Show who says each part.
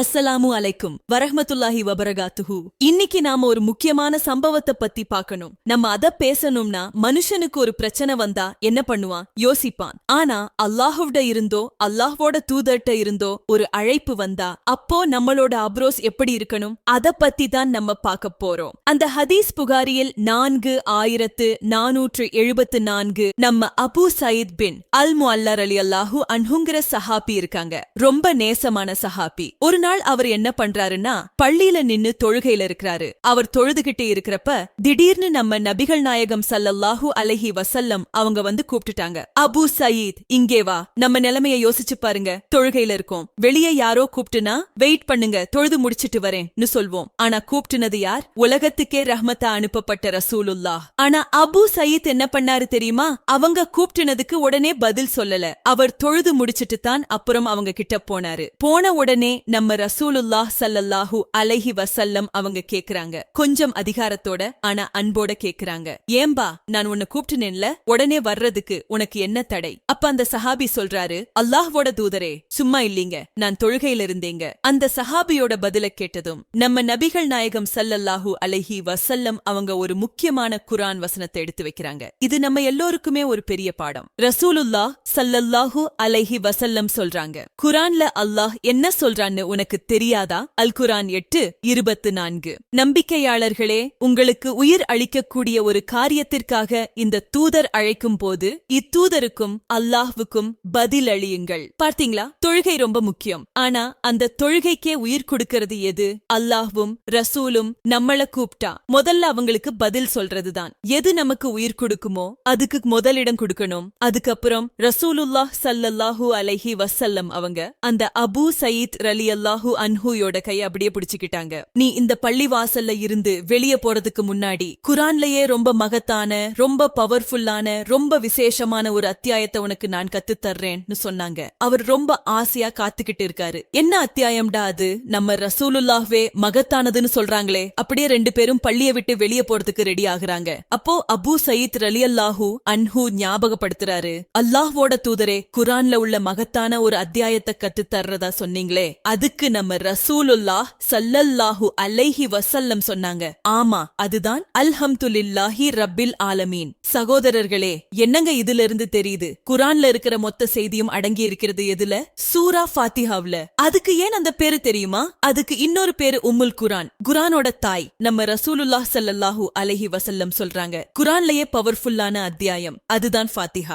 Speaker 1: அஸ்ஸலாமு அலைக்கும். வரஹமத்துல்லாஹி வபரகாத்துஹு. இன்னைக்கு நாம ஒரு முக்கியமான சம்பவத்தை பத்தி பார்க்கணும் நம்ம அத பேசணும்னா மனுஷனுக்கு ஒரு பிரச்சனை வந்தா என்ன பண்ணுவான்? யோசிப்பான். ஆனா அல்லாஹுவிட இருந்தோ அல்லாஹ்வோட தூதர்ட்ட இருந்தோ ஒரு அழைப்பு வந்தா அப்போ நம்மளோட அப்ரோஸ் எப்படி இருக்கணும்? அத பத்தி தான் நம்ம பார்க்க போறோம். அந்த ஹதீஸ் புகாரியில் நான்கு ஆயிரத்து நானூற்று எழுபத்து நான்கு நம்ம அபு சயீத் பின் அல் முல்லர் அலி அல்லாஹு அன்ஹுங்கிற சஹாபி இருக்காங்க. ரொம்ப நேசமான சஹாபி. ஒரு நாள் அவர் என்ன பண்றாருன்னா பள்ளியில நின்னு தொழுகையில இருக்கிறாரு. அவர் தொழுதுகிட்டே இருக்கிறப்ப திடீர்னு நம்ம நபிகள் நாயகம் சல்லல்லாஹு அலைஹி வசல்லம் அவங்க வந்து கூப்பிட்டுட்டாங்க. அபு சயீத் இங்கே வா. நம்ம நிலைமைய யோசிச்சு பாருங்க. தொழுகையில இருக்கோம். வெளியே யாரோ கூப்பிட்டுனா வெயிட் பண்ணுங்க. தொழுது முடிச்சிட்டு வரேன்னு சொல்வோம். ஆனா கூப்பிட்டுனது யார்? உலகத்துக்கே ரஹ்மத்தா அனுப்பப்பட்ட ரசூலுல்லாஹ். ஆனா அபு சயீத் என்ன பண்ணாரு தெரியுமா? அவங்க கூப்பிட்டுனதுக்கு உடனே பதில் சொல்லல. அவர் தொழுது முடிச்சிட்டு தான் அப்புறம் அவங்க கிட்ட போனாரு. போன உடனே நம்ம ரசூலுல்லாஹ் சல்லல்லாஹு அலைஹி வசல்லம் அவங்க கேக்குறாங்க. கொஞ்சம் அதிகாரத்தோட ஆனா அன்போட கேக்குறாங்க. ஏம்பா நான் உன்னை கூப்பிட்டுனேன்ல உடனே வர்றதுக்கு உனக்கு என்ன தடை? அப்ப அந்த சஹாபி சொல்றாரு அல்லாஹ்வோட தூதரே சும்மா இல்லீங்க நான் தொழுகையில இருந்தேங்க அந்த சஹாபியோட பதில கேட்டதும் நம்ம நபிகள் நாயகம் சல்லல்லாஹூ அலைஹி வசல்லம் அவங்க ஒரு முக்கியமான குரான் வசனத்தை எடுத்து வைக்கிறாங்க. இது நம்ம எல்லோருக்குமே ஒரு பெரிய பாடம். ரசூலுல்லா சல்லல்லாஹூ அலைஹி வசல்லம் சொல்றாங்க குரான்ல அல்லாஹ் என்ன சொல்றான்னு உனக்கு தெரியாதா? அல் குரான் எட்டு இருபத்து நான்கு. நம்பிக்கையாளர்களே உங்களுக்கு உயிர் அளிக்கக்கூடிய ஒரு காரியத்திற்காக இந்த தூதர் அழைக்கும் போது இத்தூதருக்கும் அல்லாஹ்வுக்கும் பதில் அளியுங்கள் பார்த்தீங்களா? தொழுகை ரொம்ப முக்கியம். ஆனா அந்த தொழுகைக்கே உயிர் கொடுக்கிறது எது? அல்லாஹ்வும் ரசூலும் நம்மள கூப்பிட்டா முதல்ல அவங்களுக்கு பதில் சொல்றதுதான். எது நமக்கு உயிர் கொடுக்குமோ அதுக்கு முதலிடம் கொடுக்கணும். அதுக்கப்புறம் ரசூலுல்லாஹ் ஸல்லல்லாஹு அலஹி வசல்லம் அவங்க அந்த அபூ சயீத் ரலி அல்லாஹு அன்ஹூயோட கை அப்படியே பிடிச்சுக்கிட்டாங்க. நீ இந்த பள்ளிவாசல்ல இருந்து வெளிய போறதுக்கு முன்னாடி குரான்லயே ரொம்ப மகத்தான ரொம்ப பவர்ஃபுல்லான ரொம்ப விசேஷமான ஒரு அத்தியாயத்தை உனக்கு நான் கத்துத்தர்றேன்னு சொன்னாங்க. அவர் ரொம்ப ஆசையா காத்துக்கிட்டு இருக்காரு. என்ன அத்தியாயம்டா அது? நம்ம ரசூலுல்லாஹ்வே மகத்தானதுன்னு சொல்றாங்களே. அப்படியே ரெண்டு பேரும் பள்ளியை விட்டு வெளிய போறதுக்கு ரெடி ஆகுறாங்க. அப்போ அபு சயீத் ரலி அல்லாஹூ அன்ஹூ ஞாபகப்படுத்துறாரு. அல்லாஹ்வோட தூதரே குரான்ல உள்ள மகத்தான ஒரு அத்தியாயத்தை கத்து தர்றதா சொன்னீங்களே. அதுக்கு நம்ம ரசூலுல்லாஹ் சல்லல்லாஹு அலைஹி வசல்லம் சொன்னாங்க. ஆமா அதுதான் அல்ஹம்துலில்லாஹி ரப்பில் ஆலமீன். சகோதரர்களே என்னங்க இதுல இருந்து தெரியுது? குரான் குரான்ல இருக்கிற மொத்த செய்தியும் அடங்கி இருக்கிறது எதுல? சூரா ஃபாத்திஹாவ்ல. அதுக்கு ஏன் அந்த பேரு தெரியுமா? அதுக்கு இன்னொரு பேரு உம்முல் குரான். குரானோட தாய் நம்ம ரசூலுல்லாஹ் ஸல்லல்லாஹு அலஹி வசல்லம் சொல்றாங்க. குரான்லயே பவர்ஃபுல்லான அத்தியாயம். அதுதான் ஃபாத்திஹா.